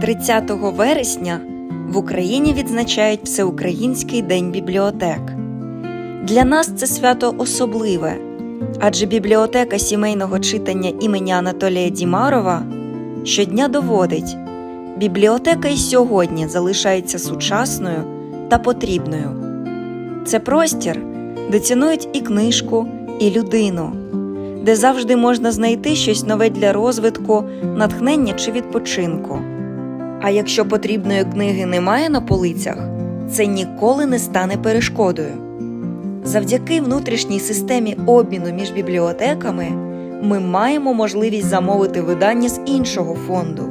30 вересня в Україні відзначають Всеукраїнський день бібліотек. Для нас це свято особливе, адже бібліотека сімейного читання імені Анатолія Дімарова щодня доводить, бібліотека і сьогодні залишається сучасною та потрібною. Це простір, де цінують і книжку, і людину, де завжди можна знайти щось нове для розвитку, натхнення чи відпочинку. А якщо потрібної книги немає на полицях, це ніколи не стане перешкодою. Завдяки внутрішній системі обміну між бібліотеками ми маємо можливість замовити видання з іншого фонду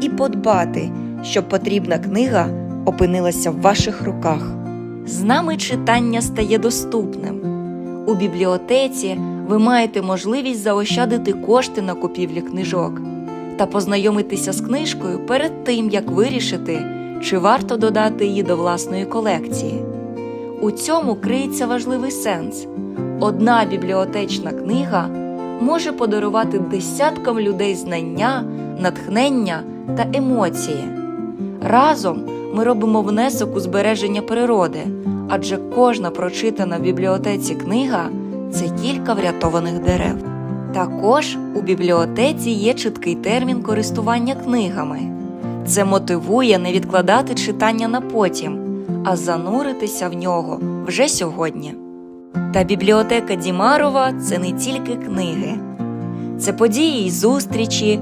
і подбати, щоб потрібна книга опинилася в ваших руках. З нами читання стає доступним. У бібліотеці ви маєте можливість заощадити кошти на купівлі книжок та познайомитися з книжкою перед тим, як вирішити, чи варто додати її до власної колекції. У цьому криється важливий сенс. Одна бібліотечна книга може подарувати десяткам людей знання, натхнення та емоції. Разом ми робимо внесок у збереження природи, адже кожна прочитана в бібліотеці книга це кілька врятованих дерев. Також у бібліотеці є чіткий термін користування книгами. Це мотивує не відкладати читання на потім, а зануритися в нього вже сьогодні. Та бібліотека Дімарова це не тільки книги, це події й зустрічі,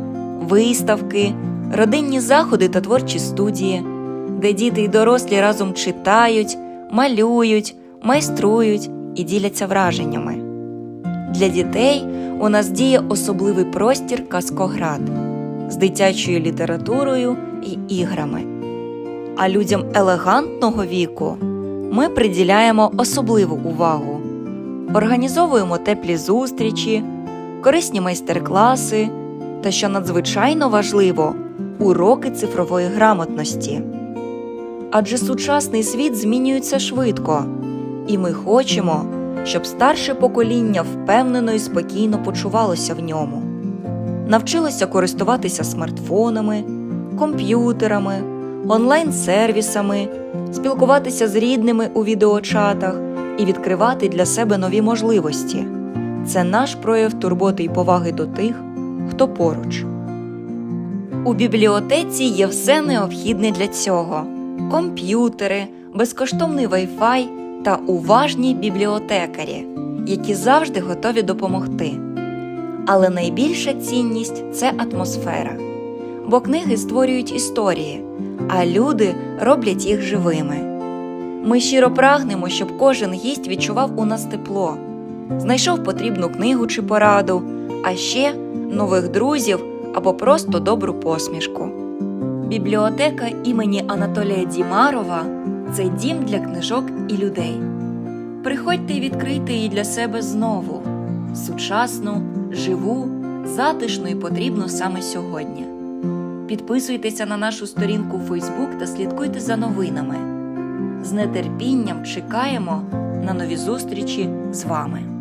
виставки, родинні заходи та творчі студії, де діти й дорослі разом читають, малюють, майструють і діляться враженнями. Для дітей у нас діє особливий простір Казкоград з дитячою літературою і іграми. А людям елегантного віку ми приділяємо особливу увагу. Організовуємо теплі зустрічі, корисні майстер-класи та, що надзвичайно важливо, уроки цифрової грамотності. Адже сучасний світ змінюється швидко, і ми хочемо, щоб старше покоління впевнено і спокійно почувалося в ньому, навчилося користуватися смартфонами, комп'ютерами, онлайн-сервісами, спілкуватися з рідними у відеочатах і відкривати для себе нові можливості. Це наш прояв турботи й поваги до тих, хто поруч. У бібліотеці є все необхідне для цього: комп'ютери, безкоштовний Wi-Fi та уважні бібліотекарі, які завжди готові допомогти. Але найбільша цінність це атмосфера, бо книги створюють історії, а люди роблять їх живими. Ми щиро прагнемо, щоб кожен гість відчував у нас тепло, знайшов потрібну книгу чи пораду, а ще нових друзів або просто добру посмішку. Бібліотека імені Анатолія Дімарова це дім для книжок і людей. Приходьте і відкрийте її для себе знову сучасну, живу, затишну і потрібну саме сьогодні. Підписуйтеся на нашу сторінку у Фейсбук та слідкуйте за новинами. З нетерпінням чекаємо на нові зустрічі з вами.